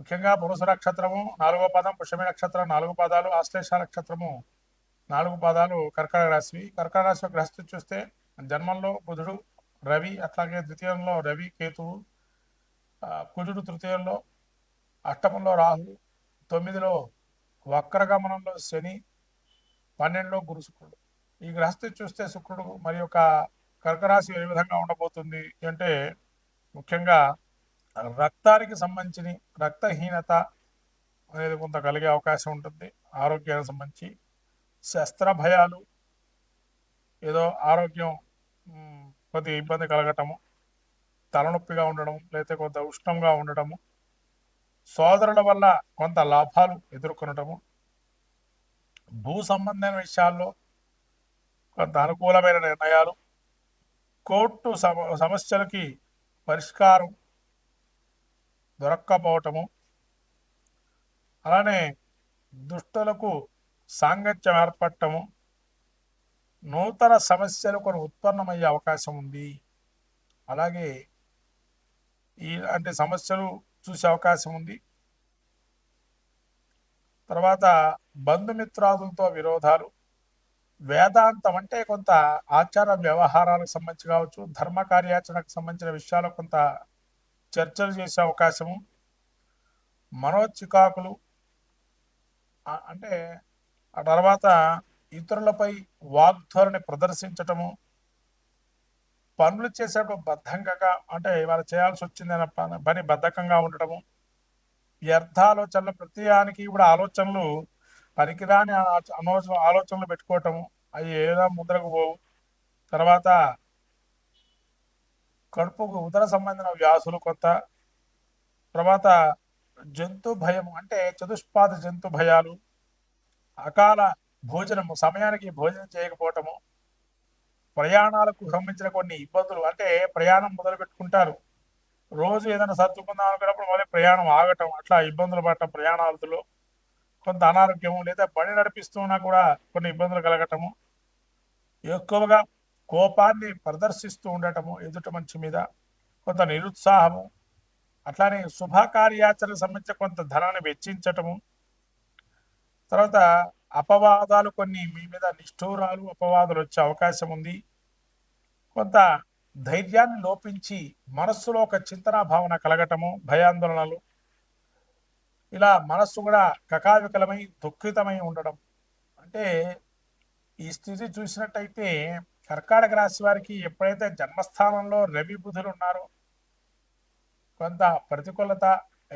ముఖ్యంగా పురుష నక్షత్రము నాలుగో పదం పుష్యమి నక్షత్రం నాలుగు పదాలు ఆశ్లేష నక్షత్రము నాలుగు పదాలు కర్కటక రాశివి కర్కాటక రాశి గ్రహస్థి చూస్తే జన్మంలో బుధుడు రవి అట్లాగే ద్వితీయంలో రవి కేతువు కుజుడు తృతీయంలో అష్టమంలో రాహు తొమ్మిదిలో వక్రగమనంలో శని పన్నెండులో గురు శుక్రుడు. ఈ గ్రహస్థితి చూస్తే శుక్రుడు మరి యొక్క కర్కరాశి ఏ విధంగా ఉండబోతుంది అంటే ముఖ్యంగా రక్తానికి సంబంధించి రక్తహీనత అనేది కొంత కలిగే అవకాశం ఉంటుంది. ఆరోగ్యానికి సంబంధించి శస్త్ర భయాలు ఏదో ఆరోగ్యం కొద్ది ఇబ్బంది కలగటము తలనొప్పిగా ఉండడం లేకపోతే కొంత ఉష్ణంగా ఉండటము సోదరుల వల్ల కొంత లాభాలు ఎదుర్కొనటము భూ సంబంధమైన విషయాల్లో కొంత అనుకూలమైన నిర్ణయాలు కోర్టు సమ సమస్యలకి పరిష్కారం దొరక్కపోవటము. అలానే దుష్టులకు సాంగత్యం ఏర్పడటము. నూతన సమస్యలు కొన్ని ఉత్పన్నమయ్యే అవకాశం ఉంది. అలాగే ఇలాంటి సమస్యలు చూసే అవకాశం ఉంది. తర్వాత బంధుమిత్రాదులతో విరోధాలు. వేదాంతం అంటే కొంత ఆచార వ్యవహారాలకు సంబంధించి కావచ్చు ధర్మ కార్యాచరణకు సంబంధించిన విషయాలు కొంత చర్చలు చేసే అవకాశము. మనోచికాకులు అంటే ఆ తర్వాత ఇతరులపై వాగ్ధోరణి ప్రదర్శించటము పనులు చేసేటప్పుడు బద్ధంగా అంటే ఇవాళ చేయాల్సి వచ్చిందనే పని- బద్ధకంగా ఉండటము వ్యర్థ ఆలోచనలు ప్రతి కూడా ఆలోచనలు పనికిరాని అనవసర ఆలోచనలు పెట్టుకోవటము అవి ఏదో ముద్రకు పోవు. తర్వాత కడుపుకు ఉదర సంబంధించిన వ్యాసులు కొత్త తర్వాత జంతు భయం అంటే చతుష్పాద జంతు భయాలు అకాల భోజనము సమయానికి భోజనం చేయకపోవటము ప్రయాణాలకు సంబంధించిన కొన్ని ఇబ్బందులు అంటే ప్రయాణం మొదలు పెట్టుకుంటారు. రోజు ఏదైనా సర్దుకుందాం అనుకున్నప్పుడు మళ్ళీ ప్రయాణం ఆగటం అట్లా ఇబ్బందులు పడటం ప్రయాణాలతో కొంత అనారోగ్యము లేదా బండి నడిపిస్తున్నా కూడా కొన్ని ఇబ్బందులు కలగటము. ఎక్కువగా కోపాన్ని ప్రదర్శిస్తూ ఉండటము ఎదుట మంచి మీద కొంత నిరుత్సాహము అట్లానే శుభకార్యాచరణకు సంబంధించిన కొంత ధనాన్ని వెచ్చించటము. తర్వాత అపవాదాలు కొన్ని మీ మీద నిష్ఠూరాలు అపవాదాలు వచ్చే అవకాశం ఉంది. కొంత ధైర్యాన్ని లోపించి మనస్సులో ఒక చింతన భావన కలగటము భయాందోళనలు. ఇలా మనస్సు కూడా కకావికలమై దుఃఖితమై ఉండడం అంటే ఈ స్థితి చూసినట్టయితే కర్కాటక రాశి వారికి ఎప్పుడైతే జన్మస్థానంలో రవి బుధులు ఉన్నారో కొంత ప్రతికూలత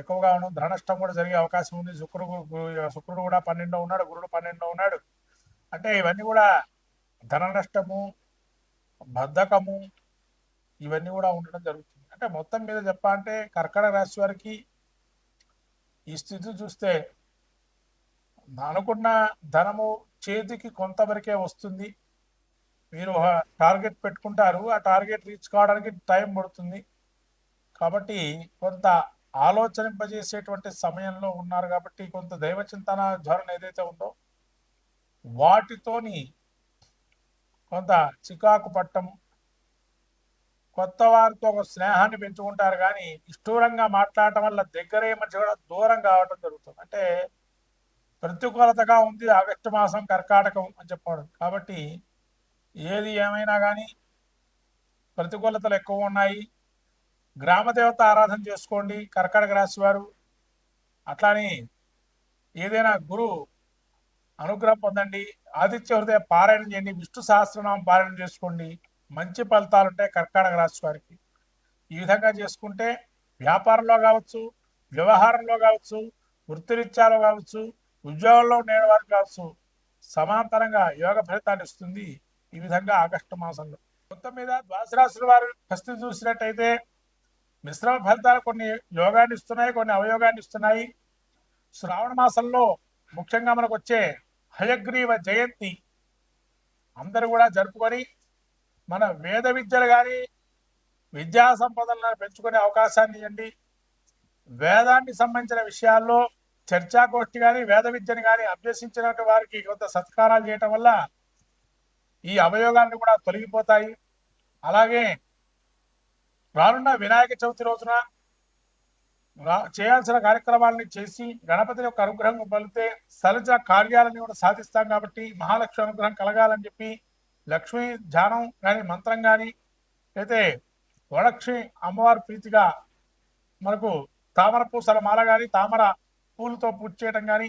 ఎక్కువగా ఉండడం ధన కూడా జరిగే అవకాశం ఉంది. శుక్రుడు శుక్రుడు కూడా పన్నెండో ఉన్నాడు గురుడు పన్నెండో ఉన్నాడు. అంటే ఇవన్నీ కూడా ధన నష్టము బద్ధకము ఇవన్నీ కూడా ఉండడం జరుగుతుంది. అంటే మొత్తం మీద చెప్పాలంటే కర్కటక రాశి వారికి ఈ స్థితి చూస్తే అనుకున్న ధనము చేతికి కొంతవరకే వస్తుంది. మీరు ఒక టార్గెట్ పెట్టుకుంటారు ఆ టార్గెట్ రీచ్ కావడానికి టైం పడుతుంది. కాబట్టి కొంత ఆలోచనింపజేసేటువంటి సమయంలో ఉన్నారు కాబట్టి కొంత దైవ చింతన ధోరణి ఏదైతే ఉందో వాటితోని కొంత చికాకు పట్టం కొత్త వారితో ఒక స్నేహాన్ని పెంచుకుంటారు కానీ ఇష్టూరంగా మాట్లాడటం వల్ల దగ్గరే మధ్య కూడా దూరం కావటం జరుగుతుంది. అంటే ప్రతికూలతగా ఉంది ఆగస్టు మాసం కర్కాటకం అని చెప్పడం. కాబట్టి ఏది ఏమైనా కానీ ప్రతికూలతలు ఎక్కువ ఉన్నాయి. గ్రామ దేవత ఆరాధన చేసుకోండి. కర్కాటక రాశి వారు. అట్లానే ఏదైనా గురు అనుగ్రహం పొందండి. ఆదిత్య హృదయ పారాయణం చేయండి. విష్ణు సహస్రనామం పారాయణం చేసుకోండి. మంచి ఫలితాలు ఉంటాయి కర్కాటక రాశి వారికి. ఈ విధంగా చేసుకుంటే వ్యాపారంలో కావచ్చు వ్యవహారంలో కావచ్చు వృత్తిరీత్యాలో కావచ్చు ఉద్యోగంలో ఉండే వారికి కావచ్చు సమాంతరంగా యోగ ఫలితాన్ని ఇస్తుంది. ఈ విధంగా ఆగస్టు మాసంలో. మొత్తం మీద ద్వాదశ రాశుల వారు పరిస్థితి చూసినట్టయితే మిశ్రమ ఫలితాలు కొన్ని యోగాన్ని ఇస్తున్నాయి కొన్ని అవయోగాన్ని ఇస్తున్నాయి. శ్రావణ మాసంలో ముఖ్యంగా మనకు వచ్చే హయగ్రీవ జయంతి అందరూ కూడా జరుపుకొని మన వేద విద్యలు కానీ విద్యా సంపదలను పెంచుకునే అవకాశాన్ని ఇవ్వండి. వేదానికి సంబంధించిన విషయాల్లో చర్చాగోష్ఠి కానీ వేద విద్యను కానీ అభ్యసించినటువంటి వారికి కొంత సత్కారాలు చేయటం వల్ల ఈ అవయోగాన్ని కూడా తొలగిపోతాయి. అలాగే రానున్న వినాయక చవితి రోజున చేయాల్సిన కార్యక్రమాలని చేసి గణపతి యొక్క అనుగ్రహం పలితే సలజ కార్యాలని కూడా సాధిస్తాం కాబట్టి మహాలక్ష్మి అనుగ్రహం కలగాలని చెప్పి లక్ష్మీ ధ్యానం కానీ మంత్రం కానీ అయితే వరలక్ష్మి అమ్మవారి ప్రీతిగా మనకు తామర పూసల మాల కానీ తామర పూలతో పూజ చేయడం కానీ